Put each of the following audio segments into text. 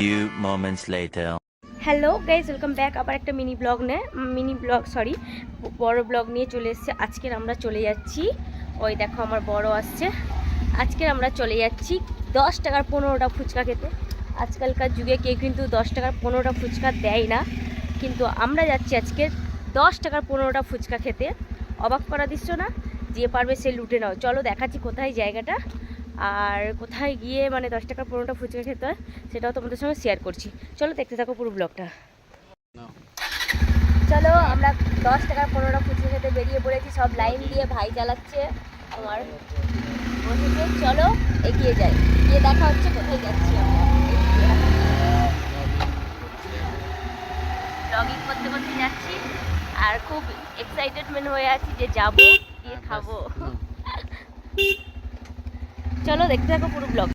Few moments later. Hello guys welcome back আবার একটা mini blog নে মিনি ব্লগ সরি বড় ব্লগ নিয়ে চলে এসেছে। আজকের আমরা চলে যাচ্ছি। ওই দেখো, আমার বড় আসছে। আজকের আমরা চলে যাচ্ছি দশ টাকার পনেরোটা ফুচকা খেতে। আজকালকার যুগে কেউ কিন্তু দশ টাকার পনেরোটা ফুচকা দেয় না। কিন্তু আমরা যাচ্ছি আজকে দশ টাকার পনেরোটা ফুচকা খেতে। অবাক করা দিচ্ছ না? যে পারবে সে লুটে নাও। চলো দেখাচ্ছি কোথায় জায়গাটা। আর কোথায় গিয়ে মানে দশ টাকার পনেরোটা ফুচকা খেতে হয় সেটাও তোমাদের সঙ্গে শেয়ার করছি। চলো দেখতে থাকো পুরো ব্লগটা চলো আমরা দশ টাকার পনেরোটা ফুচকা খেতে বেরিয়ে পড়েছি সব লাইন দিয়ে ভাই চালাচ্ছে আমার বসেছে চলো এগিয়ে যাই। গিয়ে দেখা হচ্ছে কোথায় যাচ্ছি ব্লগিং করতে করতে যাচ্ছি আর খুব এক্সাইটেডমেন্ট হয়ে আছি যে যাব গিয়ে খাব। চলো দেখতে থাকো পুরো ব্লগ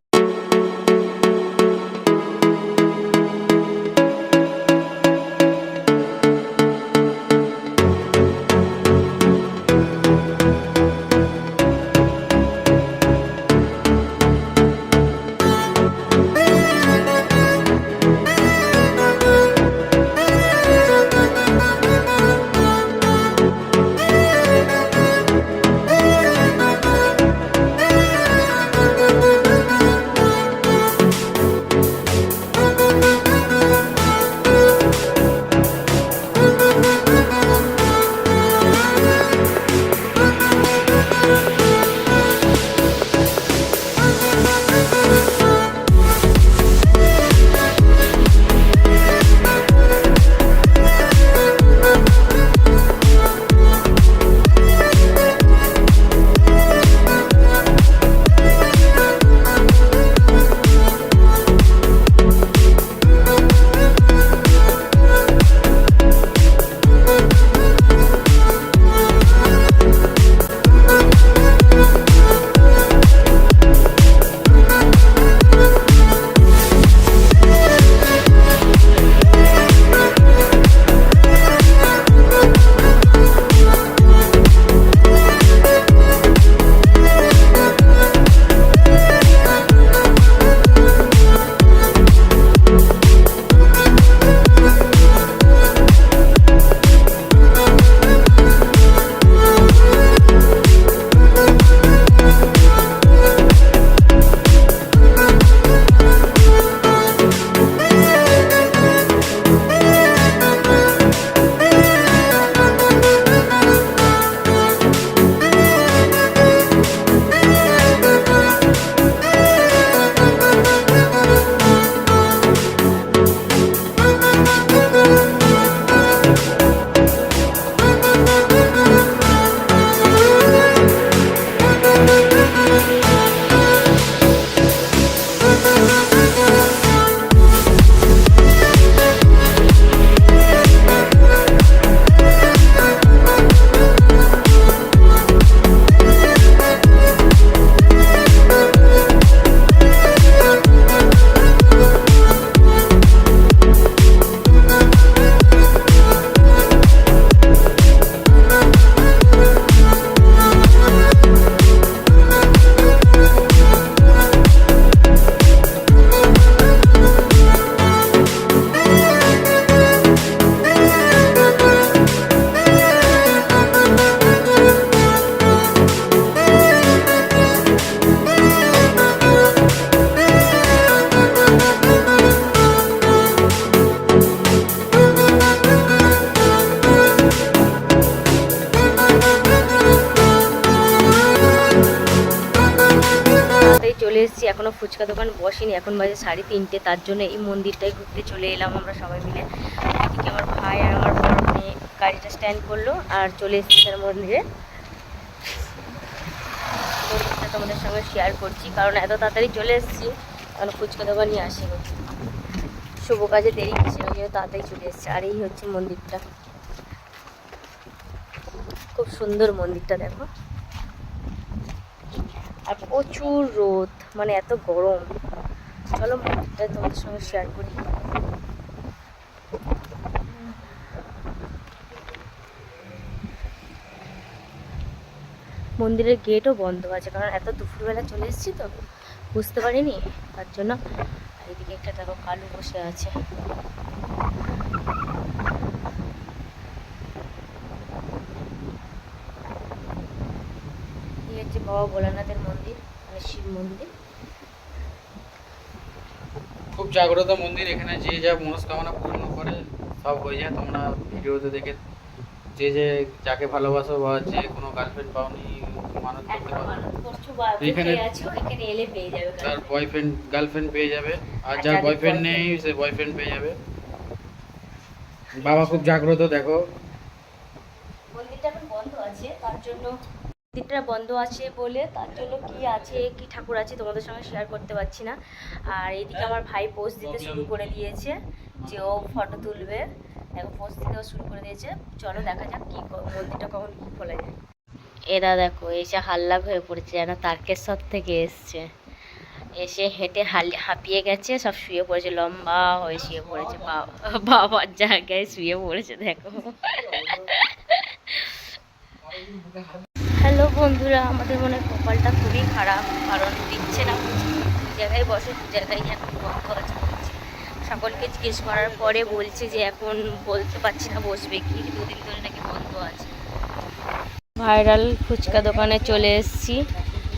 চলে এসেছি, এখনও ফুচকা দোকান বসেনি, এখন বাজে সাড়ে তিনটে, তার জন্য এই মন্দিরটাই ঘুরতে চলে এলাম আমরা সবাই মিলে। এদিকে আমার ভাই আর আমার বড় মেয়ে গাড়িটা স্ট্যান্ড করল আর চলে এসেছি তার মন্দিরে। মন্দিরটা তোমাদের সঙ্গে শেয়ার করছি, কারণ এত তাড়াতাড়ি চলে এসেছি, কারণ ফুচকা দোকানই আসেনি। শুভ কাজে দেরি হচ্ছে ওই জন্য তাড়াতাড়ি চলে এসেছে, আর এই হচ্ছে মন্দিরটা। খুব সুন্দর মন্দিরটা, দেখো। আর প্রচুর রোদ মানে এত গরম। চলো তোমাদের সঙ্গে শেয়ার করি। মন্দিরের গেটও বন্ধ আছে, কারণ এত দুপুরবেলা চলে এসেছি তো, বুঝতে পারিনি। তার জন্য এদিকে একটা দেখো কালু বসে আছে। হচ্ছে বাবা ভোলানাথের মন্দির মানে শিব মন্দির। খুব জাগ্রত মন্দির এখানে যে যা মনস্কামনা পূর্ণ করে সব হয়ে যায়। তোমরা ভিডিওতে দেখে যে যে যাকে ভালোবাসো বা যে কোনো গার্লফ্রেন্ড পাওনি মানত করতে পারো। এখানে- এলে পেয়ে যাবে তার বয়ফ্রেন্ড গার্লফ্রেন্ড পেয়ে যাবে। আর আর যার বয়ফ্রেন্ড নেই সে বয়ফ্রেন্ড পেয়ে যাবে। বাবা খুব জাগ্রত দেখো। মন্দিরটা এখন বন্ধ আছে তার জন্য মন্দিরটা বন্ধ আছে বলে তার জন্য কি আছে কি ঠাকুর আছে তোমাদের সঙ্গে শেয়ার করতে পারছি না। আর এদিকে আমার ভাই পোস্ট দিতে শুরু করে দিয়েছে যে ও ফটো তুলবে। দেখো পোস্ট দিতেও শুরু করে দিয়েছে। চলো দেখা যাক কি মন্দিরটা কখন কি খোলা যায়। এরা দেখো এসে হাল্লাগ হয়ে পড়েছে যেন তারকেশ্বর থেকে এসছে। এসে হেঁটে হাল হাঁপিয়ে গেছে সব শুয়ে পড়েছে লম্বা হয়ে শুয়ে পড়েছে বাবা বাবার জায়গায় শুয়ে পড়েছে দেখো। হ্যালো বন্ধুরা, আমাদের মনে কপালটা খুবই খারাপ, কারণ দিচ্ছে না জায়গায় বসে জায়গায় এখন বন্ধ আছে সকলকে জিজ্ঞেস করার পরে বলছে যে এখন বলতে পারছি না বসবে কি, দুদিন ধরে নাকি বন্ধ আছে। ভাইরাল ফুচকা দোকানে চলে এসেছি।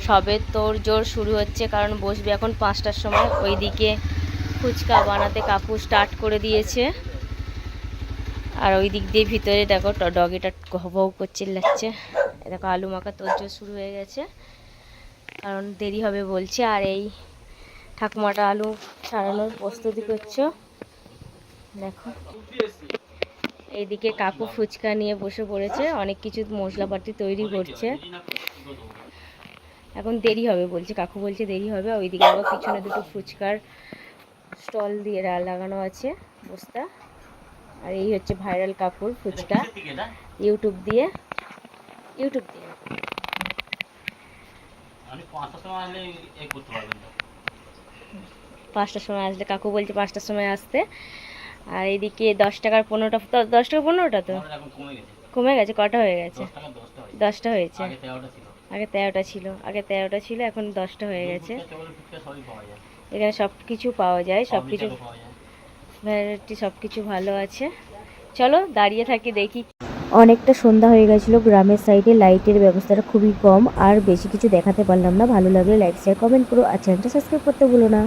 সবে তোর জোর শুরু হচ্ছে, কারণ বসবে এখন পাঁচটার সময়। ওইদিকে ফুচকা বানাতে কাকু স্টার্ট করে দিয়েছে। আর ওই দিক দিয়ে ভিতরে দেখো ডগিটা ঘবৌ করছে এ দেখো আলু মাখা তোর শুরু হয়ে গেছে। কারণ দেরি হবে বলছে, আর এই ঠাকুমাটা আলু ছাড়ানোর প্রস্তুতি করছ। দেখো। এইদিকে কাকু ফুচকা নিয়ে বসে পড়েছে, অনেক কিছু মশলাপাতি তৈরি করছে। এখন দেরি হবে বলছে, কাকু বলছে দেরি হবে, ওইদিকে আবার পিছনে দুটো ফুচকার স্টল দিয়ে লাগানো আছে, বস্তা। আর এই হচ্ছে ভাইরাল কাকুর ফুচকা। ইউটিউব দিয়ে ইউটিউব দিয়ে। পাঁচটার সময় আসলে কাকু বলছে পাঁচটার সময় আসতে। আর এইদিকে দশ টাকার পনেরোটা দশ টাকা পনেরোটা তো? কমে গেছে। কটা হয়ে গেছে? দশটা হয়েছে। আগে তেরোটা ছিল। আগে তেরোটা ছিল এখন দশটা হয়ে গেছে। এখানে সব কিছু পাওয়া যায়। সব কিছু ভ্যারাইটি সব কিছু ভালো আছে। চলো দাঁড়িয়ে থাকি, দেখি। অনেকটা সন্ধ্যা হয়ে গেছিল, গ্রামের সাইডে লাইটের ব্যবস্থাটা খুবই কম, আর বেশি কিছু দেখাতে পারলাম না। ভালো লাগলে লাইক শেয়ার কমেন্ট করো, আর চ্যানেলটা সাবস্ক্রাইব করতে ভুলো না।